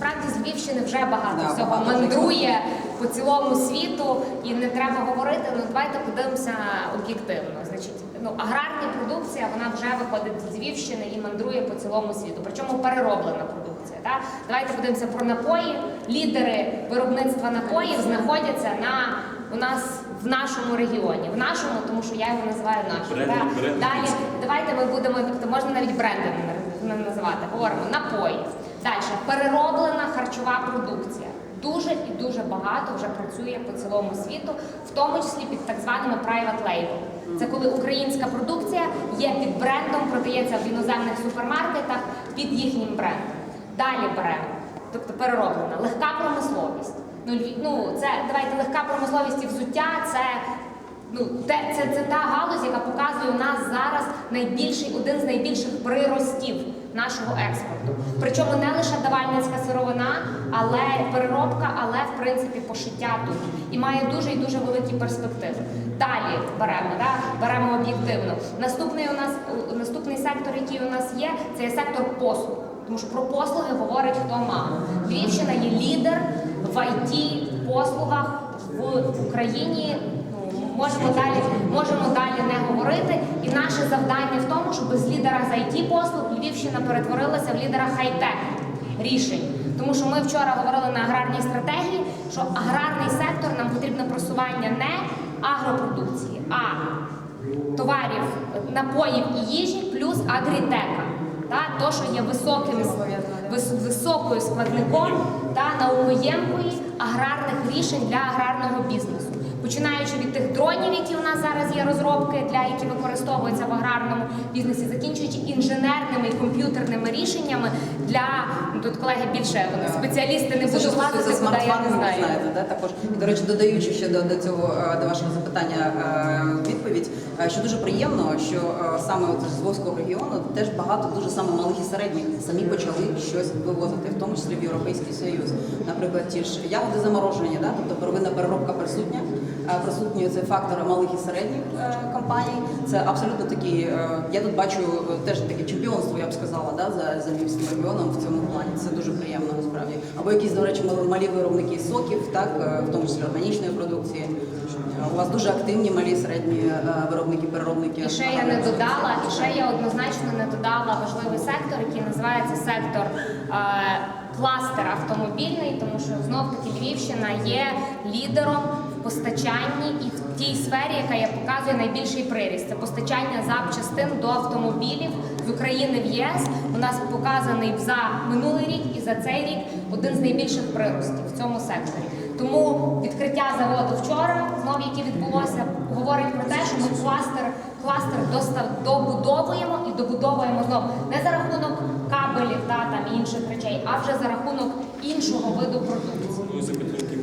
Насправді з Львівщини вже багато Да, всього багато мандрує по цілому світу, і не треба говорити. Ну давайте подивимося об'єктивно. Значить, ну аграрна продукція вона вже виходить з Львівщини і мандрує по цілому світу. Причому перероблена продукція. Так? Давайте подивимося про напої. Лідери виробництва напоїв знаходяться на у нас в нашому регіоні. В нашому, тому що я його називаю нашим. Так? бренди Далі давайте ми будемо тобто можна навіть не називати. Говоримо напої. Далі перероблена харчова продукція. Дуже і дуже багато вже працює по цілому світу, в тому числі під так званими private label. Це коли українська продукція є під брендом, продається в іноземних супермаркетах під їхнім брендом. Далі беремо, тобто перероблена легка промисловість. Ну, ну це давайте легка промисловість і взуття. Це ну те, це, це та галузь, яка показує у нас зараз найбільший один з найбільших приростів нашого експорту. Причому не лише давальницька сировина, але переробка, але в принципі пошиття тут і має дуже і дуже великі перспективи. Далі беремо, да? беремо об'єктивно. Наступний у нас наступний сектор, який у нас є, це є сектор послуг. Тому що про послуги говорить хто мало. Львівщина є лідер в it послугах в Україні. Можемо далі, можемо далі не говорити. І наше завдання в тому, щоб з лідера з it послуг Львівщина перетворилася в лідера хай-тек рішень. Тому що ми вчора говорили на аграрній стратегії, що аграрний сектор нам потрібно просування не агропродукції, а товарів, напоїв і їжі плюс агрітека. Та, то, що є високим, вис- високою складником та наукоємкої аграрних рішень для аграрного бізнесу. Починаючи від тих дронів, які у нас зараз є розробки, для які використовуються в аграрному бізнесі, закінчуючи інженерними і комп'ютерними рішеннями для ну, тут колеги більше спеціалісти не будуть лазити, стосується куди я не знаю. знаєте, да? також. І, до речі, додаючи ще до, до цього е, до вашого запитання е, відповідь, е, що дуже приємно, що саме от з Львовського регіону теж багато дуже саме малих і середніх самі почали щось вивозити, в тому числі в Європейський Союз. Наприклад, ті ж ягоди заморожені, да? тобто первинна переробка присутня. Е, Присутні це фактори малих і середніх е, компаній. Це абсолютно такі. е, Я тут бачу теж таке чемпіонство, я б сказала, да, за, за Львівським регіоном в цьому плані. Це дуже приємно насправді. Або якісь, до речі, малі виробники соків, так, в тому числі органічної продукції. У вас дуже активні малі і середні виробники, переробники. І ще я не додала, і ще я однозначно не додала важливий сектор, який називається сектор кластер автомобільний, тому що знов таки Львівщина є лідером постачанні і в тій сфері, яка я показує найбільший приріст. Це постачання запчастин до автомобілів з України в ЄС. У нас показаний за минулий рік і за цей рік один з найбільших приростів в цьому секторі. Тому відкриття заводу вчора, знов яке відбулося, говорить про те, що ми кластер, кластер добудовуємо і добудовуємо знов не за рахунок кабелів та там інших речей, а вже за рахунок іншого виду продукції.